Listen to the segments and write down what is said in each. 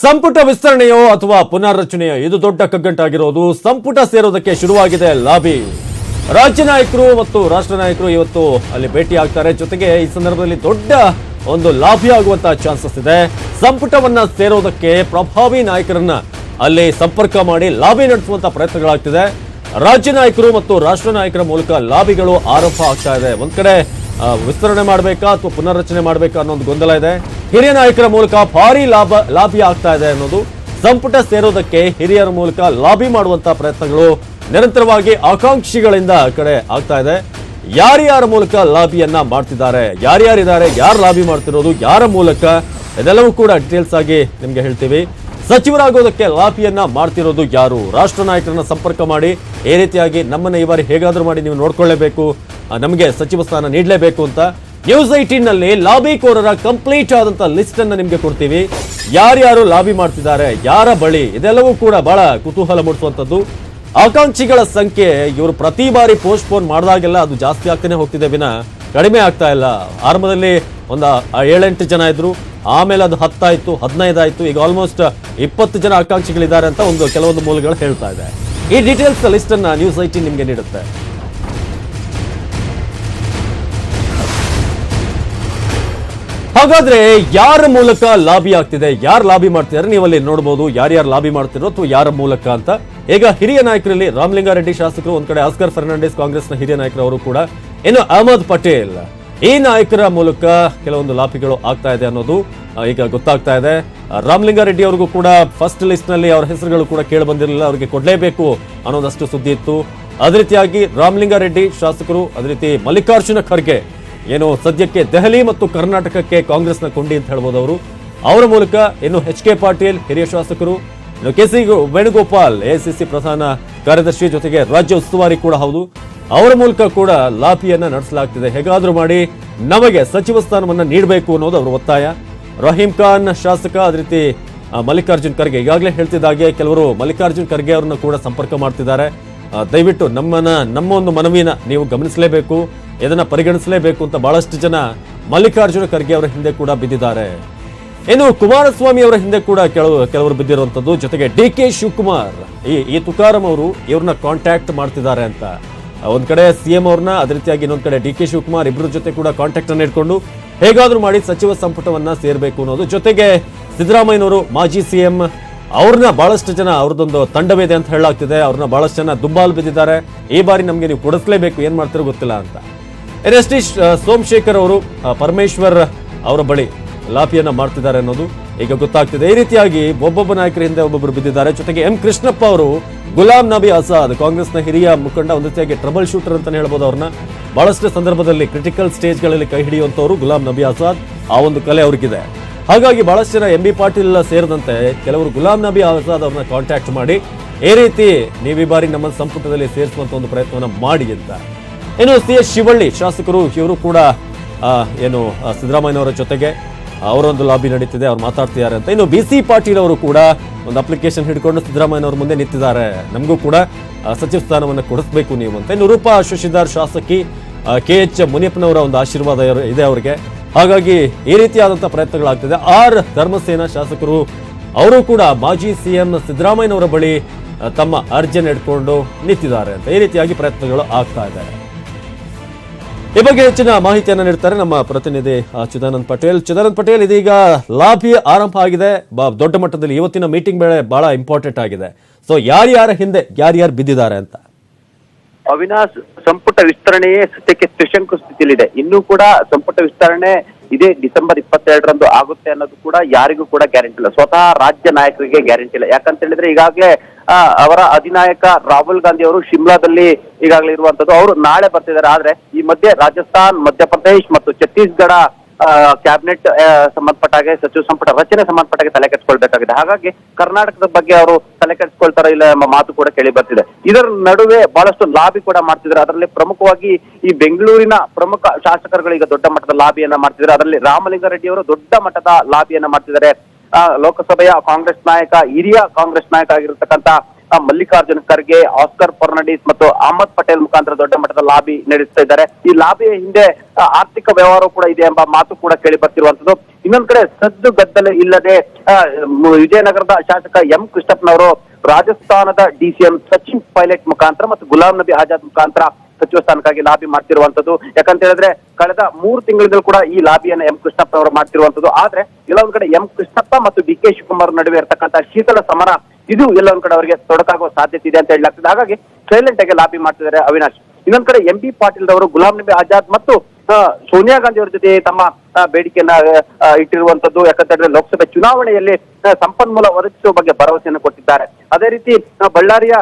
ಸಂಪುಟ ವಿಸ್ತರಣೆಯೋ ಅಥವಾ ಪುನರ್ರಚನೆಯೋ, ಇದು ದೊಡ್ಡ ಕಗ್ಗಂಟಾಗಿರೋದು. ಸಂಪುಟ ಸೇರೋದಕ್ಕೆ ಶುರುವಾಗಿದೆ ಲಾಬಿ. ರಾಜ್ಯ ನಾಯಕರು ಮತ್ತು ರಾಷ್ಟ್ರ ನಾಯಕರು ಇವತ್ತು ಅಲ್ಲಿ ಭೇಟಿ ಆಗ್ತಾರೆ ಜೊತೆಗೆ ಈ ಸಂದರ್ಭದಲ್ಲಿ ದೊಡ್ಡ ಒಂದು ಲಾಭಿ ಆಗುವಂತಹ ಚಾನ್ಸಸ್ ಇದೆ. ಸಂಪುಟವನ್ನ ಸೇರೋದಕ್ಕೆ ಪ್ರಭಾವಿ ನಾಯಕರನ್ನ ಅಲ್ಲಿ ಸಂಪರ್ಕ ಮಾಡಿ ಲಾಬಿ ನಡೆಸುವಂತ ಪ್ರಯತ್ನಗಳಾಗ್ತಿದೆ. ರಾಜ್ಯ ನಾಯಕರು ಮತ್ತು ರಾಷ್ಟ್ರ ನಾಯಕರ ಮೂಲಕ ಲಾಬಿಗಳು ಆರೋಪ ಆಗ್ತಾ ಇದೆ. ಒಂದ್ ಕಡೆ ವಿಸ್ತರಣೆ ಮಾಡಬೇಕಾ ಅಥವಾ ಪುನರ್ರಚನೆ ಮಾಡಬೇಕಾ ಅನ್ನೋ ಒಂದು ಗೊಂದಲ ಇದೆ. ಹಿರಿಯ ನಾಯಕರ ಮೂಲಕ ಭಾರಿ ಲಾಭ, ಲಾಭಿ ಆಗ್ತಾ ಇದೆ ಅನ್ನೋದು ಸಂಪುಟ ಸೇರೋದಕ್ಕೆ ಹಿರಿಯರ ಮೂಲಕ ಲಾಬಿ ಮಾಡುವಂತ ಪ್ರಯತ್ನಗಳು ನಿರಂತರವಾಗಿ ಆಕಾಂಕ್ಷಿಗಳಿಂದ ಕಡೆ ಆಗ್ತಾ ಇದೆ. ಯಾರ್ಯಾರ ಮೂಲಕ ಲಾಬಿಯನ್ನ ಮಾಡ್ತಿದ್ದಾರೆ ಯಾರ್ಯಾರಿದ್ದಾರೆ ಯಾರು ಲಾಬಿ ಮಾಡ್ತಿರೋದು, ಯಾರ ಮೂಲಕ ಇದೆಲ್ಲವೂ ಕೂಡ ಡೀಟೇಲ್ಸ್ ಆಗಿ ನಿಮ್ಗೆ ಹೇಳ್ತೀವಿ. ಸಚಿವರಾಗೋದಕ್ಕೆ ಲಾಬಿಯನ್ನ ಮಾಡ್ತಿರೋದು ಯಾರು? ರಾಷ್ಟ್ರ ನಾಯಕರನ್ನ ಸಂಪರ್ಕ ಮಾಡಿ ಈ ರೀತಿಯಾಗಿ ನಮ್ಮನ್ನ ಈ ಬಾರಿ ಹೇಗಾದ್ರೂ ಮಾಡಿ ನೀವು ನೋಡ್ಕೊಳ್ಳೇಬೇಕು. ನಮಗೆ ಸಚಿವ ಸ್ಥಾನ ನೀಡಲೇಬೇಕು ಅಂತ ನ್ಯೂಸ್ ಐಟೀನ್ನಲ್ಲಿ ಲಾಬಿಕೋರರ ಕಂಪ್ಲೀಟ್ ಆದಂತ ಲಿಸ್ಟ್ ಅನ್ನ ನಿಮ್ಗೆ ಕೊಡ್ತೀವಿ. ಯಾರ್ಯಾರು ಲಾಬಿ ಮಾಡ್ತಿದ್ದಾರೆ, ಯಾರ ಬಳಿ, ಇದೆಲ್ಲವೂ ಕೂಡ ಬಹಳ ಕುತೂಹಲ ಮೂಡಿಸುವಂತದ್ದು ಆಕಾಂಕ್ಷಿಗಳ ಸಂಖ್ಯೆ, ಇವರು ಪ್ರತಿ ಬಾರಿ ಪೋಸ್ಟ್ ಪೋನ್ ಮಾಡಿದಾಗೆಲ್ಲ ಅದು ಜಾಸ್ತಿ ಆಗ್ತಾನೆ ಹೋಗ್ತಿದೆ ವಿನ. ಕಡಿಮೆ ಆಗ್ತಾ ಇಲ್ಲ. ಆರಂಭದಲ್ಲಿ ಒಂದು ಏಳೆಂಟು ಜನ ಇದ್ರು. ಆಮೇಲೆ ಅದು ಹತ್ತಾಯ್ತು, ಹದಿನೈದಾಯ್ತು. ಈಗ ಆಲ್ಮೋಸ್ಟ್ ಇಪ್ಪತ್ತು ಜನ ಆಕಾಂಕ್ಷಿಗಳಿದ್ದಾರೆ ಅಂತ ಒಂದು ಕೆಲವೊಂದು ಮೂಲಗಳು ಹೇಳ್ತಾ ಇದೆ. ಈ ಡೀಟೇಲ್ಸ್ ಲಿಸ್ಟ್ ಅನ್ನ ನ್ಯೂಸ್ ಐಟಿ ನಿಮ್ಗೆ ನೀಡುತ್ತೆ. ಹಾಗಾದ್ರೆ ಯಾರ ಮೂಲಕ ಲಾಬಿ ಆಗ್ತಿದೆ? ಯಾರು ಲಾಬಿ ಮಾಡ್ತಿದ್ದಾರೆ? ನೀವು ಅಲ್ಲಿ ನೋಡಬಹುದು ಯಾರ್ಯಾರು ಲಾಬಿ ಮಾಡ್ತಿರೋ ಅಥವಾ ಯಾರ ಮೂಲಕ ಅಂತ. ಈಗ ಹಿರಿಯ ನಾಯಕರಲ್ಲಿ ರಾಮಲಿಂಗಾರೆಡ್ಡಿ ಶಾಸಕರು, ಒಂದ್ ಕಡೆ ಆಸ್ಕರ್ ಫರ್ನಾಂಡಿಸ್ನ ಹಿರಿಯ ನಾಯಕರು ಅವರು ಕೂಡ. ಇನ್ನು ಅಹಮದ್ ಪಟೇಲ್, ಈ ನಾಯಕರ ಮೂಲಕ ಕೆಲವೊಂದು ಲಾಬಿಗಳು ಆಗ್ತಾ ಇದೆ ಅನ್ನೋದು ಈಗ ಗೊತ್ತಾಗ್ತಾ ಇದೆ. ರಾಮಲಿಂಗಾರೆಡ್ಡಿ ಅವ್ರಿಗೂ ಕೂಡ ಫಸ್ಟ್ ಲಿಸ್ಟ್ನಲ್ಲಿ ಅವರ ಹೆಸರುಗಳು ಕೂಡ ಕೇಳಿ ಬಂದಿರಲಿಲ್ಲ. ಅವರಿಗೆ ಕೊಡಲೇಬೇಕು ಅನ್ನೋದಷ್ಟು ಸುದ್ದಿ ಇತ್ತು. ಅದೇ ರೀತಿಯಾಗಿ ರಾಮಲಿಂಗಾರೆಡ್ಡಿ ಶಾಸಕರು, ಅದೇ ರೀತಿ ಮಲ್ಲಿಕಾರ್ಜುನ ಖರ್ಗೆ ಏನು ಸದ್ಯಕ್ಕೆ ದೆಹಲಿ ಮತ್ತು ಕರ್ನಾಟಕಕ್ಕೆ ಕಾಂಗ್ರೆಸ್ನ ಕೊಂಡಿ ಅಂತ ಹೇಳ್ಬೋದು ಅವರು ಅವರ ಮೂಲಕ ಇನ್ನು ಎಚ್ ಕೆ ಪಾಟೀಲ್, ಹಿರಿಯ ಶಾಸಕರು, ಇನ್ನು ಕೆ ಸಿ ವೇಣುಗೋಪಾಲ್ ಎಐಸಿಸಿ ಪ್ರಧಾನ ಕಾರ್ಯದರ್ಶಿ ಜೊತೆಗೆ ರಾಜ್ಯ ಉಸ್ತುವಾರಿ ಕೂಡ ಹೌದು. ಅವರ ಮೂಲಕ ಕೂಡ ಲಾಫಿಯನ್ನ ನಡೆಸಲಾಗ್ತಿದೆ. ಹೇಗಾದರೂ ಮಾಡಿ ನಮಗೆ ಸಚಿವ ಸ್ಥಾನವನ್ನ ನೀಡಬೇಕು ಅನ್ನೋದು ಅವರ ಒತ್ತಾಯ. ರಹೀಂ ಖಾನ್ ಶಾಸಕ, ಅದೇ ರೀತಿ ಮಲ್ಲಿಕಾರ್ಜುನ್ ಖರ್ಗೆ ಈಗಾಗಲೇ ಹೇಳ್ತಿದ್ದಾಗೆ ಕೆಲವರು ಮಲ್ಲಿಕಾರ್ಜುನ್ ಖರ್ಗೆ ಅವರನ್ನು ಕೂಡ ಸಂಪರ್ಕ ಮಾಡ್ತಿದ್ದಾರೆ. ದಯವಿಟ್ಟು ನಮ್ಮನ್ನ, ನಮ್ಮ ಒಂದು ಮನವಿನ ನೀವು ಗಮನಿಸಲೇಬೇಕು ಇದನ್ನ ಪರಿಗಣಿಸಲೇಬೇಕು ಅಂತ ಬಹಳಷ್ಟು ಜನ ಮಲ್ಲಿಕಾರ್ಜುನ ಖರ್ಗೆ ಅವರ ಹಿಂದೆ ಕೂಡ ಬಿದ್ದಿದ್ದಾರೆ. ಇನ್ನು ಕುಮಾರಸ್ವಾಮಿ ಅವರ ಹಿಂದೆ ಕೂಡ ಕೆಲವು, ಕೆಲವರು ಬಿದ್ದಿರುವಂತದ್ದು ಜೊತೆಗೆ ಡಿ ಕೆ ಶಿವಕುಮಾರ್, ಈ ಈ ತುಕಾರಂ ಅವರು ಇವ್ರನ್ನ ಕಾಂಟ್ಯಾಕ್ಟ್ ಮಾಡ್ತಿದ್ದಾರೆ ಅಂತ. ಒಂದು ಕಡೆ ಸಿಎಂ ಅವ್ರನ್ನ, ಅದೇ ರೀತಿಯಾಗಿ ಇನ್ನೊಂದ್ ಕಡೆ ಡಿ ಕೆ ಶಿವಕುಮಾರ್ ಇಬ್ಬರ ಜೊತೆ ಕೂಡ ಕಾಂಟ್ಯಾಕ್ಟ್ ಅನ್ನು ಇಟ್ಕೊಂಡು ಹೇಗಾದ್ರೂ ಮಾಡಿ ಸಚಿವ ಸಂಪುಟವನ್ನ ಸೇರ್ಬೇಕು ಅನ್ನೋದು. ಜೊತೆಗೆ ಸಿದ್ದರಾಮಯ್ಯನವರು ಮಾಜಿ ಸಿಎಂ ಅವ್ರನ್ನ ಬಹಳಷ್ಟು ಜನ ಅವ್ರದ್ದೊಂದು ತಂಡವಿದೆ ಅಂತ ಹೇಳಲಾಗ್ತಿದೆ. ಅವ್ರನ್ನ ಬಹಳಷ್ಟು ಜನ ದುಂಬಾಲು ಬಿದ್ದಿದ್ದಾರೆ. ಈ ಬಾರಿ ನಮಗೆ ನೀವು ಕೊಡಿಸ್ಲೇಬೇಕು. ಏನು ಮಾಡ್ತೀರೋ ಗೊತ್ತಿಲ್ಲ ಅಂತ. ಎನ್ ಎಸ್ ಟಿ ಸೋಮಶೇಖರ್ ಅವರು ಪರಮೇಶ್ವರ್ ಅವರ ಬಳಿ ಲಾಪಿಯನ್ನ ಮಾಡ್ತಿದ್ದಾರೆ ಅನ್ನೋದು ಈಗ ಗೊತ್ತಾಗ್ತಿದೆ. ಈ ರೀತಿಯಾಗಿ ಒಬ್ಬೊಬ್ಬ ನಾಯಕರ ಹಿಂದೆ ಒಬ್ಬೊಬ್ಬರು ಬಿದ್ದಿದ್ದಾರೆ. ಜೊತೆಗೆ ಎಂ ಕೃಷ್ಣಪ್ಪ ಅವರು, ಗುಲಾಂ ನಬಿ ಆಜಾದ್, ಕಾಂಗ್ರೆಸ್ನ ಹಿರಿಯ ಮುಖಂಡ, ಒಂದು ರೀತಿಯಾಗಿ ಟ್ರಬಲ್ ಶೂಟರ್ ಅಂತಲೇ ಹೇಳ್ಬೋದು ಅವ್ರನ್ನ. ಬಹಳಷ್ಟು ಸಂದರ್ಭದಲ್ಲಿ ಕ್ರಿಟಿಕಲ್ ಸ್ಟೇಜ್ಗಳಲ್ಲಿ ಕೈ ಹಿಡಿಯುವಂಥವ್ರು ಗುಲಾಂ ನಬಿ ಆಜಾದ್. ಆ ಒಂದು ಕಲೆ ಅವ್ರಿಗಿದೆ. ಹಾಗಾಗಿ ಬಹಳಷ್ಟು ಜನ ಎಂ ಬಿ ಪಾಟೀಲ್ ಸೇರಿದಂತೆ ಕೆಲವರು ಗುಲಾಮ್ ನಬಿ ಆಜಾದ್ ಅವ್ರನ್ನ ಕಾಂಟ್ಯಾಕ್ಟ್ ಮಾಡಿ, ಈ ರೀತಿ ನೀವು ಈ ಬಾರಿ ನಮ್ಮ ಸಂಪುಟದಲ್ಲಿ ಸೇರಿಸುವಂತ ಒಂದು ಪ್ರಯತ್ನವನ್ನು ಮಾಡಿ ಅಂತ. ಏನು ಸಿ ಎಸ್ ಶಿವಳ್ಳಿ ಶಾಸಕರು, ಇವರು ಕೂಡ ಏನು ಸಿದ್ದರಾಮಯ್ಯನವರ ಜೊತೆಗೆ ಅವರೊಂದು ಲಾಬಿ ನಡೀತಿದೆ, ಅವ್ರು ಮಾತಾಡ್ತಿದ್ದಾರೆ ಅಂತ. ಇನ್ನು ಬಿ ಸಿ ಪಾಟೀಲ್ ಅವರು ಕೂಡ ಒಂದು ಅಪ್ಲಿಕೇಶನ್ ಹಿಡ್ಕೊಂಡು ಸಿದ್ದರಾಮಯ್ಯನವರ ಮುಂದೆ ನಿಂತಿದ್ದಾರೆ. ನಮಗೂ ಕೂಡ ಸಚಿವ ಸ್ಥಾನವನ್ನು ಕೊಡಿಸ್ಬೇಕು ನೀವು ಅಂತ. ಇನ್ನು ರೂಪಾ ಶಶಿಧರ್ ಶಾಸಕಿ ಕೆ ಎಚ್ ಮುನಿಯಪ್ಪನವರ ಒಂದು ಆಶೀರ್ವಾದ ಇದೆ ಅವರಿಗೆ. ಹಾಗಾಗಿ ಈ ರೀತಿಯಾದಂತಹ ಪ್ರಯತ್ನಗಳಾಗ್ತಿದೆ. ಆರ್ ಧರ್ಮಸೇನಾ ಶಾಸಕರು, ಅವರು ಕೂಡ ಮಾಜಿ ಸಿಎಂ ಸಿದ್ದರಾಮಯ್ಯನವರ ಬಳಿ ತಮ್ಮ ಅರ್ಜಿಯನ್ನು ಇಟ್ಕೊಂಡು ನಿಂತಿದ್ದಾರೆ ಅಂತ ಈ ರೀತಿಯಾಗಿ ಪ್ರಯತ್ನಗಳು ಆಗ್ತಾ ಇದೆ. ಈ ಬಗ್ಗೆ ಹೆಚ್ಚಿನ ಮಾಹಿತಿಯನ್ನು ನೀಡ್ತಾರೆ ನಮ್ಮ ಪ್ರತಿನಿಧಿ ಚಿದಾನಂದ್ ಪಟೇಲ್. ಚಿದಾನಂದ್ ಪಟೇಲ್, ಇದೀಗ ಲಾಬಿ ಆರಂಭ ಆಗಿದೆ. ದೊಡ್ಡ ಮಟ್ಟದಲ್ಲಿ ಇವತ್ತಿನ ಮೀಟಿಂಗ್ ವೇಳೆ ಬಹಳ ಇಂಪಾರ್ಟೆಂಟ್ ಆಗಿದೆ. ಸೊ ಯಾರ್ಯಾರ ಹಿಂದೆ, ಯಾರ್ಯಾರು ಬಿದ್ದಿದ್ದಾರೆ ಅಂತ? ಅವಿನಾಶ್ ಸಂಪುಟ ವಿಸ್ತರಣೆಯೇ ಸದ್ಯಕ್ಕೆ ತ್ರಿಶಂಕು ಸ್ಥಿತಿಯಲ್ಲಿದೆ. ಇನ್ನೂ ಕೂಡ ಸಂಪುಟ ವಿಸ್ತರಣೆ ಇದೇ. ಡಿಸೆಂಬರ್ ಇಪ್ಪತ್ತೆರಡರಂದು ಆಗುತ್ತೆ ಅನ್ನೋದು ಕೂಡ ಯಾರಿಗೂ ಕೂಡ ಗ್ಯಾರಂಟಿ ಇಲ್ಲ. ಸ್ವತಃ ರಾಜ್ಯ ನಾಯಕರಿಗೆ ಗ್ಯಾರಂಟಿ ಇಲ್ಲ. ಯಾಕಂತ ಹೇಳಿದ್ರೆ ಈಗಾಗಲೇ ಅವರ ಅಧಿನಾಯಕ ರಾಹುಲ್ ಗಾಂಧಿ ಅವರು ಶಿಮ್ಲಾದಲ್ಲಿ ಈಗಾಗಲೇ ಇರುವಂತದ್ದು. ಅವರು ನಾಳೆ ಬರ್ತಿದ್ದಾರೆ. ಆದ್ರೆ ಈ ಮಧ್ಯೆ ರಾಜಸ್ಥಾನ್, ಮಧ್ಯಪ್ರದೇಶ್ ಮತ್ತು ಛತ್ತೀಸ್ಗಢ ಕ್ಯಾಬಿನೆಟ್ ಸಂಬಂಧಪಟ್ಟ ಹಾಗೆ ಸಚಿವ ಸಂಪುಟ ರಚನೆ ಸಂಬಂಧಪಟ್ಟ ತಲೆ ಕೆಡಿಸ್ಕೊಳ್ಬೇಕಾಗಿದೆ. ಹಾಗಾಗಿ ಕರ್ನಾಟಕದ ಬಗ್ಗೆ ಅವರು ತಲೆ ಕೆಡಿಸ್ಕೊಳ್ತಾರ ಇಲ್ಲ ಎಂಬ ಮಾತು ಕೂಡ ಕೇಳಿ ಬರ್ತಿದೆ. ಇದರ ನಡುವೆ ಬಹಳಷ್ಟು ಲಾಬಿ ಕೂಡ ಮಾಡ್ತಿದ್ದಾರೆ. ಅದರಲ್ಲಿ ಪ್ರಮುಖವಾಗಿ ಈ ಬೆಂಗಳೂರಿನ ಪ್ರಮುಖ ಶಾಸಕರುಗಳು ಈಗ ದೊಡ್ಡ ಮಟ್ಟದ ಲಾಬಿಯನ್ನ ಮಾಡ್ತಿದ್ದಾರೆ. ಅದರಲ್ಲಿ ರಾಮಲಿಂಗಾರೆಡ್ಡಿ ಅವರು ದೊಡ್ಡ ಮಟ್ಟದ ಲಾಬಿಯನ್ನ ಮಾಡ್ತಿದ್ದಾರೆ. ಲೋಕಸಭೆಯ ಕಾಂಗ್ರೆಸ್ ನಾಯಕ, ಹಿರಿಯ ಕಾಂಗ್ರೆಸ್ ನಾಯಕ ಆಗಿರತಕ್ಕಂತ ಆ, ಮಲ್ಲಿಕಾರ್ಜುನ್ ಖರ್ಗೆ ಆಸ್ಕರ್ ಫರ್ನಾಂಡಿಸ್ ಮತ್ತು ಅಹಮದ್ ಪಟೇಲ್ ಮುಖಾಂತರ ದೊಡ್ಡ ಮಟ್ಟದ ಲಾಬಿ ನಡೆಸ್ತಾ ಇದ್ದಾರೆ. ಈ ಲಾಬಿಯ ಹಿಂದೆ ಆರ್ಥಿಕ ವ್ಯವಹಾರ ಕೂಡ ಇದೆ ಎಂಬ ಮಾತು ಕೂಡ ಕೇಳಿ ಬರ್ತಿರುವಂತದ್ದು ಇನ್ನೊಂದ್ ಕಡೆ ಸದ್ದು ಗದ್ದಲ ಇಲ್ಲದೆ ವಿಜಯನಗರದ ಶಾಸಕ ಎಂ ಕೃಷ್ಣಪ್ಪನವರು ರಾಜಸ್ಥಾನದ ಡಿಸಿಎಂ ಸಚಿನ್ ಪೈಲಟ್ ಮುಖಾಂತರ ಮತ್ತು ಗುಲಾಂ ನಬಿ ಆಜಾದ್ ಮುಖಾಂತರ ಸಚಿವ ಸ್ಥಾನಕ್ಕಾಗಿ ಲಾಬಿ ಮಾಡ್ತಿರುವಂತದ್ದು ಯಾಕಂತ ಹೇಳಿದ್ರೆ ಕಳೆದ ಮೂರು ತಿಂಗಳಿಂದಲೂ ಕೂಡ ಈ ಲಾಬಿಯನ್ನ ಎಂ ಕೃಷ್ಣಪ್ಪ ಅವರು ಮಾಡ್ತಿರುವಂತದ್ದು ಆದ್ರೆ ಕೆಲವೊಂದ್ ಕಡೆ ಎಂ ಕೃಷ್ಣಪ್ಪ ಮತ್ತು ಡಿ ಕೆ ಶಿವಕುಮಾರ್ ನಡುವೆ ಇರತಕ್ಕಂತ ಶೀತಲ ಸಮರ ಇದು ಎಲ್ಲೊಂದ್ ಕಡೆ ಅವರಿಗೆ ತೊಡಕಾಗುವ ಸಾಧ್ಯತೆ ಇದೆ ಅಂತ ಹೇಳಲಾಗ್ತದೆ. ಹಾಗಾಗಿ ಸೈಲೆಂಟ್ ಆಗಿ ಲಾಬಿ ಮಾಡ್ತಿದ್ದಾರೆ ಅವಿನಾಶ್. ಇನ್ನೊಂದ್ ಕಡೆ ಎಂ ಬಿ ಪಾಟೀಲ್ ಅವರು ಗುಲಾಂ ನಬಿ ಆಜಾದ್ ಮತ್ತು ಸೋನಿಯಾ ಗಾಂಧಿ ಅವರ ಜೊತೆ ತಮ್ಮ ಬೇಡಿಕೆಯನ್ನ ಇಟ್ಟಿರುವಂತದ್ದು ಯಾಕಂತಂದ್ರೆ ಲೋಕಸಭೆ ಚುನಾವಣೆಯಲ್ಲಿ ಸಂಪನ್ಮೂಲ ಒದಗಿಸುವ ಬಗ್ಗೆ ಭರವಸೆಯನ್ನು ಕೊಟ್ಟಿದ್ದಾರೆ. ಅದೇ ರೀತಿ ಬಳ್ಳಾರಿಯ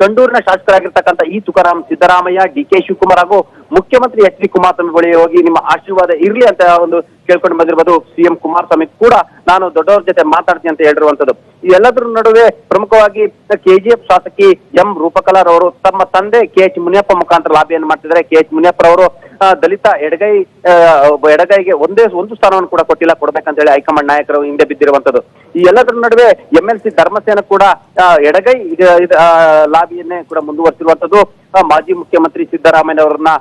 ಸಂಡೂರಿನ ಶಾಸಕರಾಗಿರ್ತಕ್ಕಂಥ ಈ ತುಕಾರಾಮ್ ಸಿದ್ದರಾಮಯ್ಯ, ಡಿ ಕೆ ಶಿವಕುಮಾರ್ ಹಾಗೂ ಮುಖ್ಯಮಂತ್ರಿ ಎಚ್ ಡಿ ಕುಮಾರಸ್ವಾಮಿ ಬಳಿ ಹೋಗಿ ನಿಮ್ಮ ಆಶೀರ್ವಾದ ಇರಲಿ ಅಂತ ಒಂದು ಕೇಳ್ಕೊಂಡು ಬಂದಿರ್ಬೋದು ಸಿಎಂ ಕುಮಾರಸ್ವಾಮಿ ಕೂಡ ನಾನು ದೊಡ್ಡವ್ರ ಜೊತೆ ಮಾತಾಡ್ತೀನಿ ಅಂತ ಹೇಳಿರುವಂತದ್ದು ಎಲ್ಲದರ ನಡುವೆ ಪ್ರಮುಖವಾಗಿ ಕೆಜಿಎಫ್ ಶಾಸಕಿ ಎಂ ರೂಪಕಲಾರ್ ಅವರು ತಮ್ಮ ತಂದೆ ಕೆ ಎಚ್ ಮುನಿಯಪ್ಪ ಮುಖಾಂತರ ಲಾಬಿಯನ್ನು ಮಾಡ್ತಿದ್ದಾರೆ. ಕೆ ಎಚ್ ಮುನಿಯಪ್ಪ ಅವರು ದಲಿತ ಎಡಗೈ ಎಡಗೈಗೆ ಒಂದೇ ಒಂದು ಸ್ಥಾನವನ್ನು ಕೂಡ ಕೊಟ್ಟಿಲ್ಲ. ಕೊಡ್ಬೇಕಂತ ಹೇಳಿ ಹೈಕಮಾಂಡ್ ನಾಯಕರು ಹಿಂದೆ ಬಿದ್ದಿರುವಂತದ್ದು ಈ ಎಲ್ಲದರ ನಡುವೆ ಎಂ ಎಲ್ ಸಿ ಧರ್ಮಸೇನ ಕೂಡ ಎಡಗೈ ಲಾಬಿಯನ್ನೇ ಕೂಡ ಮುಂದುವರಿಸಿರುವಂತದ್ದು ಮಾಜಿ ಮುಖ್ಯಮಂತ್ರಿ ಸಿದ್ದರಾಮಯ್ಯ ಅವರನ್ನ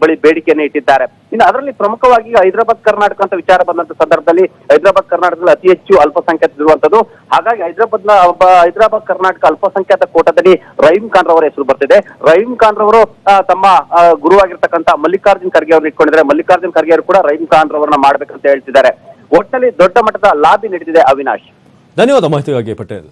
ಬಳಿ ಬೇಡಿಕೆಯನ್ನು ಇಟ್ಟಿದ್ದಾರೆ. ಇನ್ನು ಅದರಲ್ಲಿ ಪ್ರಮುಖವಾಗಿ ಹೈದರಾಬಾದ್ ಕರ್ನಾಟಕ ಅಂತ ವಿಚಾರ ಬಂದಂತ ಸಂದರ್ಭದಲ್ಲಿ ಹೈದರಾಬಾದ್ ಕರ್ನಾಟಕದಲ್ಲಿ ಅತಿ ಹೆಚ್ಚು ಅಲ್ಪಸಂಖ್ಯಾತ ಇರುವಂತದ್ದು ಹಾಗಾಗಿ ಹೈದರಾಬಾದ್ನ ಹೈದರಾಬಾದ್ ಕರ್ನಾಟಕ ಅಲ್ಪಸಂಖ್ಯಾತ ಕೋಟದಲ್ಲಿ ರಹೀಂ ಖಾನ್ ರವರ ಹೆಸರು ಬರ್ತಿದೆ. ರಹೀಂ ಖಾನ್ ರವರು ತಮ್ಮ ಗುರುವಾಗಿರ್ತಕ್ಕಂಥ ಮಲ್ಲಿಕಾರ್ಜುನ್ ಖರ್ಗೆ ಅವರು ಇಟ್ಕೊಂಡಿದ್ದಾರೆ. ಮಲ್ಲಿಕಾರ್ಜುನ್ ಖರ್ಗೆ ಅವರು ಕೂಡ ರಹೀಂ ಖಾನ್ ರವರನ್ನ ಮಾಡ್ಬೇಕಂತ ಹೇಳ್ತಿದ್ದಾರೆ. ಒಟ್ಟಿನಲ್ಲಿ ದೊಡ್ಡ ಮಟ್ಟದ ಲಾಬಿ ನಡೆದಿದೆ ಅವಿನಾಶ್. ಧನ್ಯವಾದ ಮಾಹಿತಿಗಾಗಿ ಪಟೇಲ್.